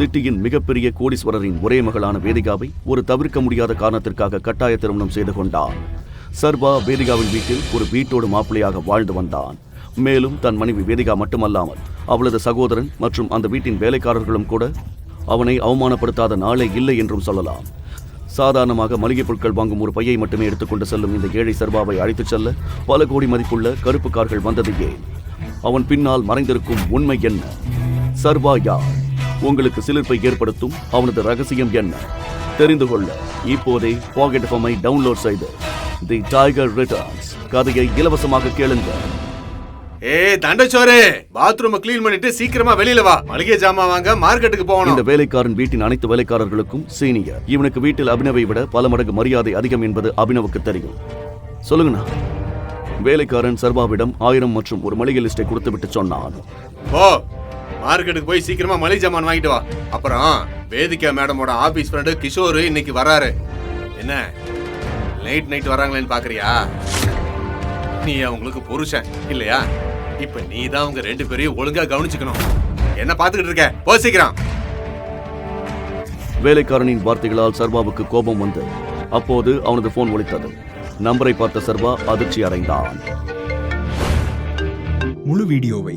சிட்டியின் மிகப்பெரிய கோடீஸ்வரரின் ஒரே மகளான வேதிகாவை ஒரு தவிர்க்க முடியாத காரணத்திற்காக கட்டாய திருமணம் செய்து கொண்டான் சர்வா வேதிகாவின் வீட்டில் ஒரு வீட்டோடு மாப்பிள்ளையாக வாழ்ந்து வந்தான். மேலும் தன் மனைவி வேதிகா மட்டுமல்லாமல் அவளது சகோதரன் மற்றும் அந்த வீட்டின் வேலைக்காரர்களும் கூட அவனை அவமானப்படுத்தாத நாளே இல்லை என்றும் சொல்லலாம். சாதாரணமாக மளிகை பொருட்கள் வாங்கும் ஒரு பையை மட்டுமே எடுத்துக்கொண்டு செல்லும் இந்த ஏழை சர்வாவை அழைத்துச் செல்ல பல கோடி மதிப்புள்ள கருப்பு கார்கள் வந்தது ஏன்? அவன் பின்னால் மறைந்திருக்கும் உண்மை என்ன? சர்வா யார்? உங்களுக்கு சிலிர்ப்பை ஏற்படுத்தும் அவனது ரகசியம் என்ன? தெரிந்து கொள்ள இப்போதே பாக்கெட் ஃபமை டவுன்லோட் செய்து தி டைகர் ரிட்டர்ன்ஸ் கதையை இலவசமாக கேளுங்கள். ஏய் தண்டச்சோரே பாத்ரூம் க்ளீன் பண்ணிட்டு சீக்கிரமா வெளியில வா. மளிகை ஜாமான் வாங்க மார்க்கெட்டுக்கு இந்த போகணும் வேலைக்காரன் வீட்டின் அனைத்து வேலைக்காரர்களுக்கும் சீனியர் இவனுக்கு வீட்டில் அபினவை விட பல மடங்கு மரியாதை அதிகம் என்பது அபினவுக்கு தெரியும். சொல்லுங்கண்ணா வேலைக்காரன் சர்வாவிடம் ஆயிரம் மற்றும் ஒரு மளிகை லிஸ்டை கொடுத்துவிட்டு சொன்னான். போ. மார்க்கெட்டுக்கு போய் சீக்கிரமா மளிகை ஜாமான் வாங்கிட்டு வா. அப்புறம் வேதிகா மேடமோட ஆபீஸ் ஃப்ரெண்டு கிஷோர் இன்னைக்கு வராரு. என்ன? லைட் நைட் வராங்களேன்னு பாக்குறியா? நீ அவங்களுக்கு புருஷன் இல்லையா? இப்ப நீ தான் உங்க ரெண்டு பேரையும் ஒழுங்கா கவனிச்சுக்கணும். என்ன பாத்துக்கிட்டு இருக்க? போ சீக்கிரம். வேலைக்காரனின் வார்த்தைகளால் சர்வாவுக்கு கோபம் வந்து அப்போது அவனது போன் ஒலித்தது. நம்பரை பார்த்த சர்வா அதிர்ச்சி அடைந்தான். முழு வீடியோவை